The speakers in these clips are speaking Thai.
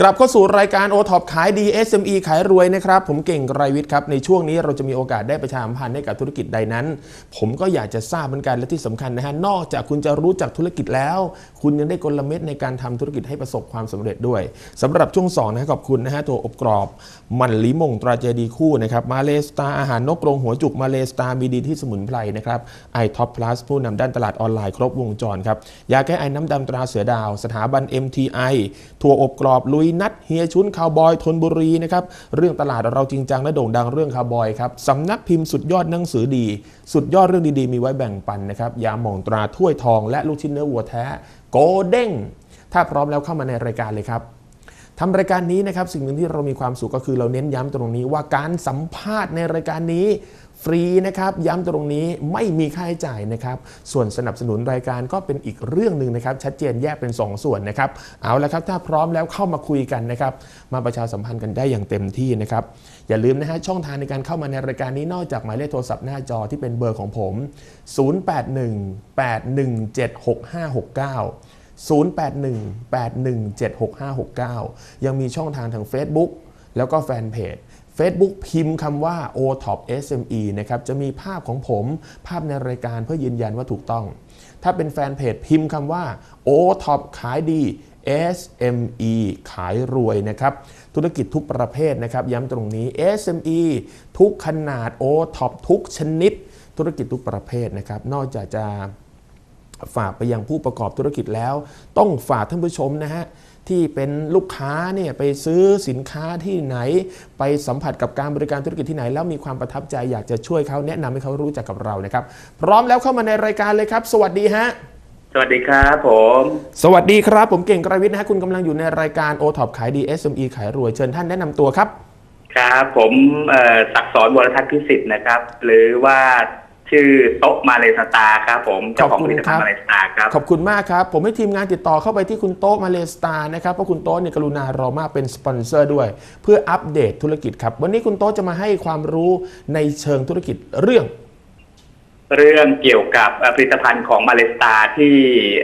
กลับเข้าสู่รายการ o t o p ขายดี SME ขายรวยนะครับ ผมเก่งไรวิทย์ครับ ในช่วงนี้เราจะมีโอกาสได้ประชาสัมพันธ์ให้กับธุรกิจใดนั้น ผมก็อยากจะทราบเหมือนกันและที่สำคัญนะฮะนอกจากคุณจะรู้จักธุรกิจแล้ว คุณยังได้กลเม็ดในการทำธุรกิจให้ประสบความสำเร็จด้วยสำหรับช่วง2นะฮะขอบคุณนะฮะตัวอบกรอบ มันลิมงตราเจดีคู่นะครับมาเลสตาอาหารนกกรงหัวจุกมาเลสตามีดีที่สมุนไพรนะครับไอท็อปพลัสผู้นำด้านตลาดออนไลน์ครบวงจรครับยาแก้ไอน้ำดำตราเสือดาว สถาบัน MTI ถั่วอบกรอบลุยนัดเฮียชุนคาวบอยทนบุรีนะครับเรื่องตลาดเราจริงจังและโด่งดังเรื่องคาวบอยครับสำนักพิมพ์สุดยอดหนังสือดี สุดยอดเรื่องดีๆ มีไว้แบ่งปันนะครับยาหม่องตราถ้วยทอง และลูกชิ้นเนื้อวัวแท้ โกเด้งถ้าพร้อมแล้วเข้ามาในรายการเลยครับ ทำรายการนี้นะครับสิ่งหนึ่งที่เรามีความสุขก็คือเราเน้นย้ำตรงนี้ว่าการสัมภาษณ์ในรายการนี้ฟรีนะครับย้ำตรงนี้ไม่มีค่าใช้จ่ายนะครับส่วนสนับสนุนรายการก็เป็นอีกเรื่องหนึ่งนะครับชัดเจนแยกเป็น 2 ส่วนนะครับเอาละครับถ้าพร้อมแล้วเข้ามาคุยกันนะครับมาประชาสัมพันธ์กันได้อย่างเต็มที่นะครับอย่าลืมนะฮะช่องทางในการเข้ามาในรายการนี้นอกจากหมายเลขโทรศัพท์หน้าจอที่เป็นเบอร์ของผม 0818176569 0818176569 ยังมีช่องทางทาง Facebook แล้วก็แฟนเพจ Facebook พิมพ์คำว่า o t o p SME นะครับ จะมีภาพของผมภาพในรายการเพื่อยืนยันว่าถูกต้อง ถ้าเป็นแฟนเพจพิมพ์คำว่า o t o p ขายดี SME ขายรวยนะครับ ธุรกิจทุกประเภทนะครับ ย้ำตรงนี้ SME ทุกขนาด o t o p ทุกชนิด ธุรกิจทุกประเภทนะครับ นอกจากจะ ฝากไปยังผู้ประกอบธุรกิจแล้ว ต้องฝากท่านผู้ชมนะฮะที่เป็นลูกค้าเนี่ยไปซื้อสินค้าที่ไหน ไปสัมผัสกับการบริการธุรกิจที่ไหน แล้วมีความประทับใจอยากจะช่วยเขาแนะนำให้เขารู้จักกับเรานะครับ พร้อมแล้วเข้ามาในรายการเลยครับ สวัสดีฮะสวัสดีครับผม สวัสดีครับ ผมเก่งกรวิทย์นะฮะคุณกำลังอยู่ในรายการ o t o p ขายดี SME ขายรวยเชิญท่านแนะนำตัวครับ ครับผมเอ่อศักดิ์สอนวรทัศน์พิสิทธิ์นะครับ หรือว่า ชื่อโต๊ะมาเลสตาร์ครับผมเจ้าของผลิตภัณฑ์มาเลสตาร์ครับขอบคุณมากครับ ผมให้ทีมงานติดต่อเข้าไปที่คุณโต๊ะมาเลสตาร์นะครับเพราะคุณโต๊ะเนี่ยกรุณาเรามากเป็นสปอนเซอร์ด้วย เพื่ออัปเดตธุรกิจครับ วันนี้คุณโต๊ะจะมาให้ความรู้ในเชิงธุรกิจเรื่อง เรื่องเกี่ยวกับเอ่อผลิตภัณฑ์ของมาเลสตาร์ที่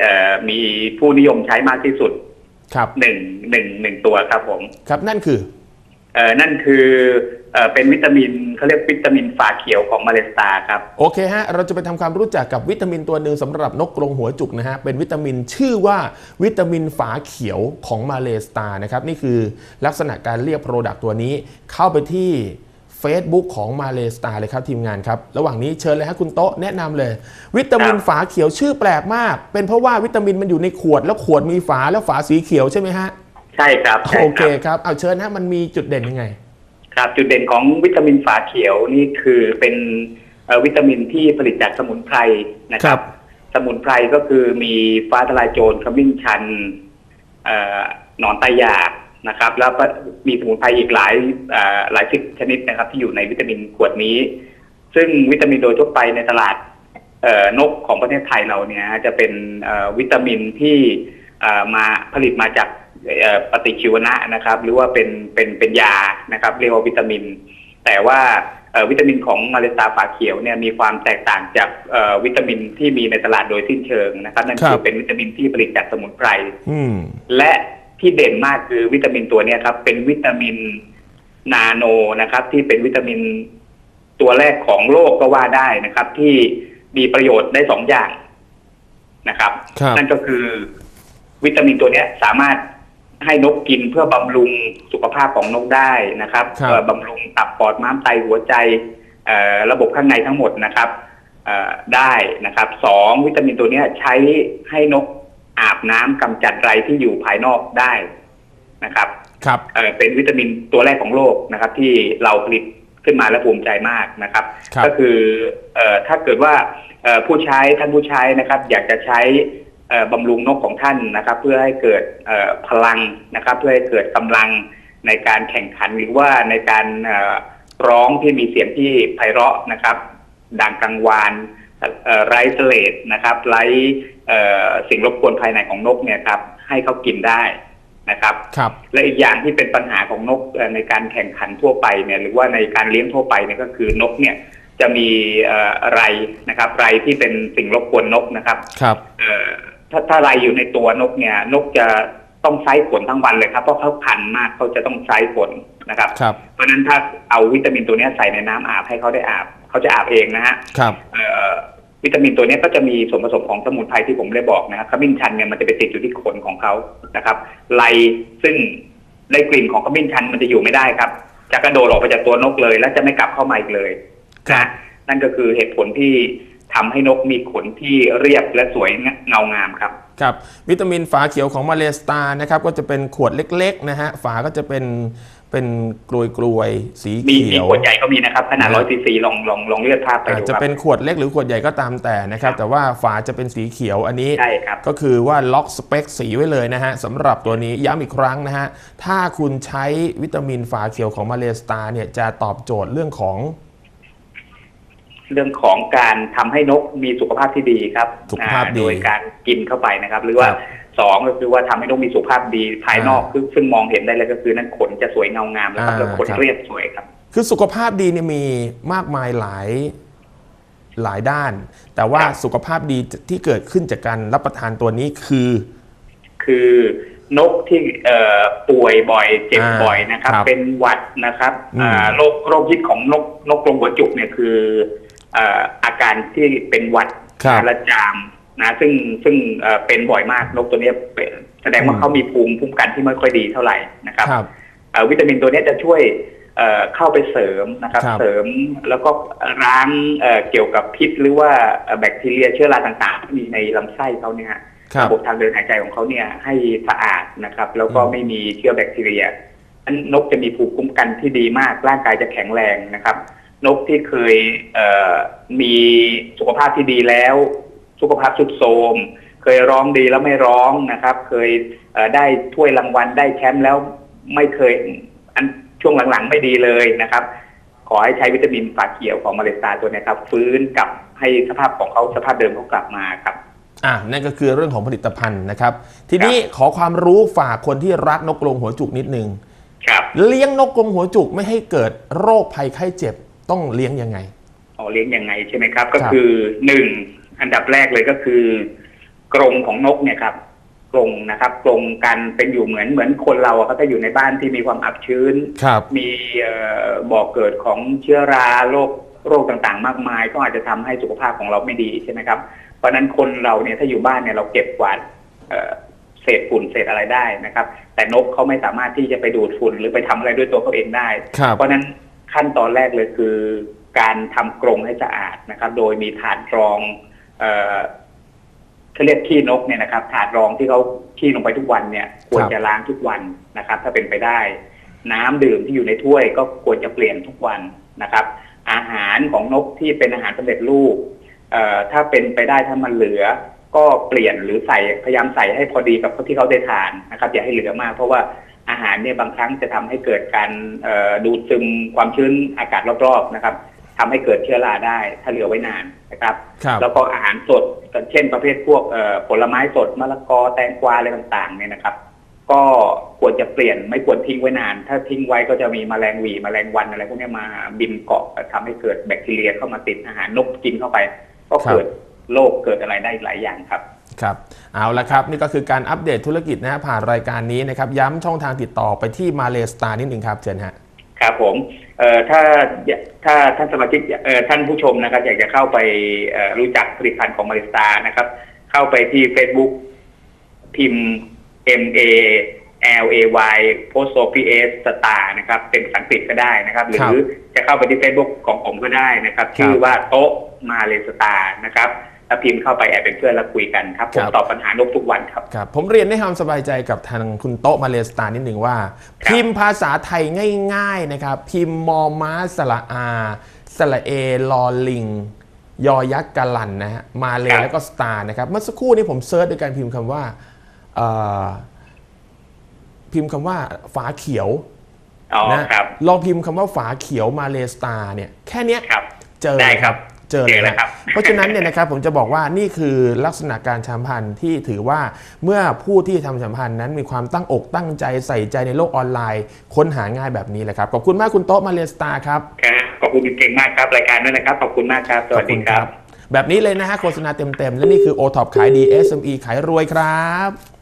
เอ่อมีผู้นิยมใช้มากที่สุดครับหนึ่งหนึ่งหนึ่งตัวครับผมครับนั่นคือเอ่อนั่นคือ เอ่อเป็นวิตามินเขาเรียกวิตามินฝาเขียวของมาเลสตาร์ครับ โอเคฮะ เราจะไปทำความรู้จักกับวิตามินตัวหนึ่งสำหรับนกกรงหัวจุกนะฮะ เป็นวิตามินชื่อว่าวิตามินฝาเขียวของมาเลสตานะครับ นี่คือลักษณะการเรียกโปรดักต์ตัวนี้ เข้าไปที่ Facebook ของมาเลสตาเลยครับทีมงานครับ ระหว่างนี้เชิญเลยฮะคุณโต๊ะแนะนำเลย วิตามินครับฝาเขียวชื่อแปลกมาก เป็นเพราะว่าวิตามินมันอยู่ในขวดแล้วขวดมีฝาแล้วฝาสีเขียวใช่ไหมฮะ ใช่ครับใช่โอคเครับ ครับ เอาเชิญฮะมันมีจุดเด่นยังไง ครับจุดเด่นของวิตามินฝาเขียวนี่คือเป็นเอ่อวิตามินที่ผลิตจากสมุนไพรนะคครัรับบสมุนไพรก็คือมีฟ้าทลายโจรขมิ้นชันเอ่อหนอนตายากนะครับ แล้วก็มีสมุนไพรอีกหลายเอ่อหลายสิบชนิดนะครับ ที่อยู่ในวิตามินขวดนี้ ซึ่งวิตามินโดยทั่วไปในตลาดเอ่อนกของประเทศไทยเราเนี่ยจะเป็นเอ่อวิตามินที่เอ่อมาผลิตมาจากเอ่อปฏิชีวนะนะครับ หรือว่าเป็นเป็น เป็นยานะครับเรียกว่าวิตามิน แต่ว่าเอ่อวิตามินของมาเลสตาฝาเขียวเนี่ยมีความแตกต่างจากเอ่อวิตามินที่มีในตลาดโดยสิ้นเชิงนะครับนั่นครัคืบอเป็นวิตามินที่ผลิตจากสมุนไพรอืมและที่เด่นมากคือวิตามินตัวเนี้ยครับ เป็นวิตามินนาโนนะครับ ที่เป็นวิตามินตัวแรกของโลกก็ว่าได้นะครับ ที่มีประโยชน์ได้สองอย่างนะครับครับนั่นก็คือวิตามินตัวเนี้ยสามารถให้นกกินเพื่อบำรุงสุ ขภาพของนกได้นะครับครับเอ่อบำรุงตับปอดม้ามไตหัวใจเอ่อระบบข้างในทั้งหมดนะครับเอ่อได้นะครับสองวิตามินตัวเนี้ยใช้ให้นกอาบน้ำกำจัดไรที่อยู่ภายนอกได้นะครับ ครับ เอ่อเป็นวิตามินตัวแรกของโลกนะครับ ที่เราผลิตขึ้นมาและภูมิใจมากนะครับ ครับ ก็คือเอ่อถ้าเกิดว่าเอ่อผู้ใช้ท่านผู้ใช้นะครับ อยากจะใช้เอ่อบำรุงนกของท่านนะครับ เพื่อให้เกิดเอ่อพลังนะครับ เพื่อให้เกิดกำลัง ในการแข่งขันหรือว่าในการเอ่อร้องที่มีเสียงที่ไพเราะนะครับดังกังวานเอ่อไร้เสลดนะครับไร้เอ่อสิ่งรบกวนภายในของนกเนี่ยครับให้เขากินได้นะครับครับ และอีกอย่างที่เป็นปัญหาของนกเอ่อในการแข่งขันทั่วไปเนี่ยหรือว่าในการเลี้ยงทั่วไปเนี่ยก็คือนกเนี่ยจะมีเอ่อไรนะครับไรที่เป็นสิ่งรบกวนนกนะครับครับเอ่อถ้าถ้าไรอยู่ในตัวนกเนี่ยนกจะ ต้องไซส์ผลทั้งวันเลยครับเพราะเขาพันมากเขาจะต้องไซส์ผลนะครับ ครับเพราะฉะนั้นถ้าเอาวิตามินตัวเนี้ยใส่ในน้ำอาบให้เขาได้อาบเขาจะอาบเองนะฮะครับเอ่อวิตามินตัวเนี้ยก็จะมีส่วนผสมของสมุนไพรที่ผมได้บอกนะครับขมิ้นชันเนี่ยมันจะไปติดอยู่ที่ขนของเขานะครับไลซึ่งได้กลิ่นของขมิ้นชันมันจะอยู่ไม่ได้ครับ จะกระโดดออกไปจากตัวนกเลย และจะไม่กลับเข้ามาอีกเลยครับนะนั่นก็คือเหตุผลที่ทำให้นกมีขนที่เรียบและสวยเงางามครับ ครับวิตามินฝาเขียวของมาเลสตานะครับก็จะเป็นขวดเล็กๆนะฮะฝาก็จะเป็นเป็นกลวยกลวยๆสีมีเขีมียวขวดใหญ่ก็มีนะครับขนาดนะร้อยซีซีลองลองลองเลือกภาพไปอาจดูจะครับเป็นขวดเล็กหรือขวดใหญ่ก็ตามแต่นะครับ แต่ว่าฝาจะเป็นสีเขียวอันนี้ใช่ครับก็คือว่าล็อกสเปคสีไว้เลยนะฮะสำหรับตัวนี้ย้ำอีกครั้งนะฮะถ้าคุณใช้วิตามินฝาเขียวของมาเลสตาเนี่ยจะตอบโจทย์เรื่องของ เรื่องของการทำให้นกมีสุขภาพที่ดีครับสุขภาพดีอ่โดยการกินเข้าไปนะครับ หรือว่าครับสองก็คือว่าทำให้นกมีสุขภาพดีภายนอกอ่าคือซึ่งมองเห็นได้เลยก็คือนั่นขนจะสวยเงางามแล้วครับอ่าแล้วขนครับเรียบสวยครับ คือสุขภาพดีเนี่ยมีมากมายหลายหลายด้าน แต่ว่าครับสุขภาพดีที่เกิดขึ้นจากการรับประทานตัวนี้คือ คือนกที่เอ่อป่วยบ่อยเจ็บอ่าบ่อยนะครับครับ เป็นหวัดนะครับอืมอ่าโรคโรคฮิตของนกนกกรงหัวจุกเนี่ยคือเอ่ออาการที่เป็นหวัดครับและจามนะซึ่งซึ่งเอ่อเป็นบ่อยมากนกตัวเนี้ยเป็นแสดงว่าอืมเขามีภูมิคุ้มกันที่ไม่ค่อยดีเท่าไหร่นะครับครับเอ่อวิตามินตัวเนี้ยจะช่วยเอ่อเข้าไปเสริมนะครับครับเสริมแล้วก็ล้างเอ่อเกี่ยวกับพิษหรือว่าเอ่อแบคทีเรียเชื้อราต่างๆ ที่มีในลำไส้เขาเนี่ยฮะครับระบบทางเดินหายใจของเขาเนี่ยให้สะอาดนะครับ แล้วก็อืมไม่มีเชื้อแบคทีเรียอันนกจะมีภูมิคุ้มกันที่ดีมากร่างกายจะแข็งแรงนะครับ นกที่เคยเอ่อมีสุขภาพที่ดีแล้ว สุขภาพสุดโทรมเคยร้องดีแล้วไม่ร้องนะครับ เคยเอ่อได้ถ้วยรางวัลได้แชมป์แล้วไม่เคยอันช่วงหลังๆไม่ดีเลยนะครับ ขอให้ใช้วิตามินฝาเขียวของมาเลสตาตัวเนี้ครับ ฟื้นกลับให้สภาพของเขาสภาพเดิมเขากลับมาครับอะนั่นก็คือเรื่องของผลิตภัณฑ์นะครับ ทีนี้ขอความรู้ฝากคนที่รักนกกรงหัวจุกนิดนึงครับเลี้ยงนกกรงหัวจุกไม่ให้เกิดโรคภัยไข้เจ็บ ต้องเลี้ยงยังไงอ๋อเลี้ยงยังไงใช่ไหมครับ ก็ครับคือหนึ่งอันดับแรกเลยก็คือกรงของนกเนี่ยครับกรงนะครับกรงกันเป็นอยู่เหมือนเหมือนคนเราอะเขาจะอยู่ในบ้านที่มีความอับชื้นครับมีเอ่อบ่อกเกิดของเชื้อราโรคโรคต่างๆ มากมาย ก็อาจจะทำให้สุขภาพของเราไม่ดีใช่ไหมครับ เพราะฉะนั้นคนเราเนี่ยถ้าอยู่บ้านเนี่ยเราเก็บกวาดเอ่อเศษฝุ่นเศษอะไรได้นะครับ แต่นกเขาไม่สามารถที่จะไปดูดฝุ่นหรือไปทำอะไรด้วยตัวเขาเองได้ครับเพราะฉะนั้น ขั้นตอนแรกเลยคือ การทำกรงให้สะอาดนะครับ โดยมีถาดรองเอ่อเขาเรียกขี้นกเนี่ยนะครับ ถาดรองที่เขาขี้ลงไปทุกวันเนี่ย ควรจะล้างทุกวันนะครับ ถ้าเป็นไปได้ น้ำดื่มที่อยู่ในถ้วยก็ควรจะเปลี่ยนทุกวันนะครับ อาหารของนกที่เป็นอาหารสำเร็จรูปเอ่อถ้าเป็นไปได้ถ้ามันเหลือ ก็เปลี่ยนหรือใส่พยายามใส่ให้พอดีกับที่เขาได้ทานนะครับอย่าให้เหลือมากเพราะว่า อาหารเนี่ยบางครั้งจะทำให้เกิดการเอ่อดูดซึมความชื้นอากาศรอบๆนะครับทำให้เกิดเชื้อราได้ถ้าเหลือไว้นานนะครับครับแล้วก็อาหารสดเช่นประเภทพวกเอ่อผลไม้สดมะละกอแตงกวาอะไรต่างๆเนี่ยนะครับ ก็ควรจะเปลี่ยนไม่ควรทิ้งไว้นาน ถ้าทิ้งไว้ก็จะมีแมลงหวีแมลงวันอะไรพวกเนี้ยมาบินเกาะทำให้เกิดแบคทีเรียเข้ามาติดอาหารนกกินเข้าไป ก็เกิดโรคเกิดอะไรได้อีกหลายอย่างครับ ครับเอาละครับ นี่ก็คือการอัปเดตธุรกิจนะฮะผ่านรายการนี้นะครับ ย้ำช่องทางติดต่อไปที่มาเลสตานิดหนึ่งครับเชิญฮะ ครับผมเอ่อถ้าถ้าท่านสมาชิกเอ่อท่านผู้ชมนะครับ อยากจะเข้าไปเอ่อรู้จักผลิตภัณฑ์ของมาริสตานะครับ เข้าไปที่ Facebook พิมพ์ M A L A Y Post Office Star นะครับ เป็นภาษาอังกฤษก็ได้นะครับ หรือจะเข้าไปที่ Facebook ของผมก็ได้นะครับ ชื่อว่าโต๊ะมาเลสตานะครับ แล้วพิมพ์เข้าไปแอบเป็นเพื่อนแล้วคุยกันครับผมตอบปัญหานกทุกวันครับ ครับผมเรียนให้ความสบายใจกับทางคุณโต๊ะมาเลสตานิดหนึ่งว่า ครับ พิมพ์ภาษาไทยง่ายๆนะครับ พิมพ์มอม้าสระอา สระเอลอลิง ยอยักษ์กะลันนะฮะมาเลครับแล้วก็สตาร์นะครับ เมื่อสักครู่นี้ผมเซิร์ชด้วยการพิมพ์คำว่าเอ่อพิมพ์คำว่าฝาเขียวอ๋อนะครับ ลองพิมพ์คำว่าฝาเขียวมาเลสตาเนี่ยแค่เนี้ยครับ เจอได้เลยครับ เจอเลยเจอแล้วครับ เพราะฉะนั้นเนี่ยนะครับผมจะบอกว่านี่คือลักษณะการสัมพันธ์ที่ถือว่าเมื่อผู้ที่ทำสัมพันธ์นั้นมีความตั้งอกตั้งใจใส่ใจในโลกออนไลน์ ค้นหาง่ายแบบนี้แหละครับ ขอบคุณมากคุณโต๊ะมาเลสตาครับครับขอบคุณเก่งมากครับรายการด้วยนะครับขอบคุณมากครับสวัสดีครับ แบบนี้เลยนะฮะโฆษณาเต็มๆและนี่คือ o t o p ขายดี SME ขายรวยครับ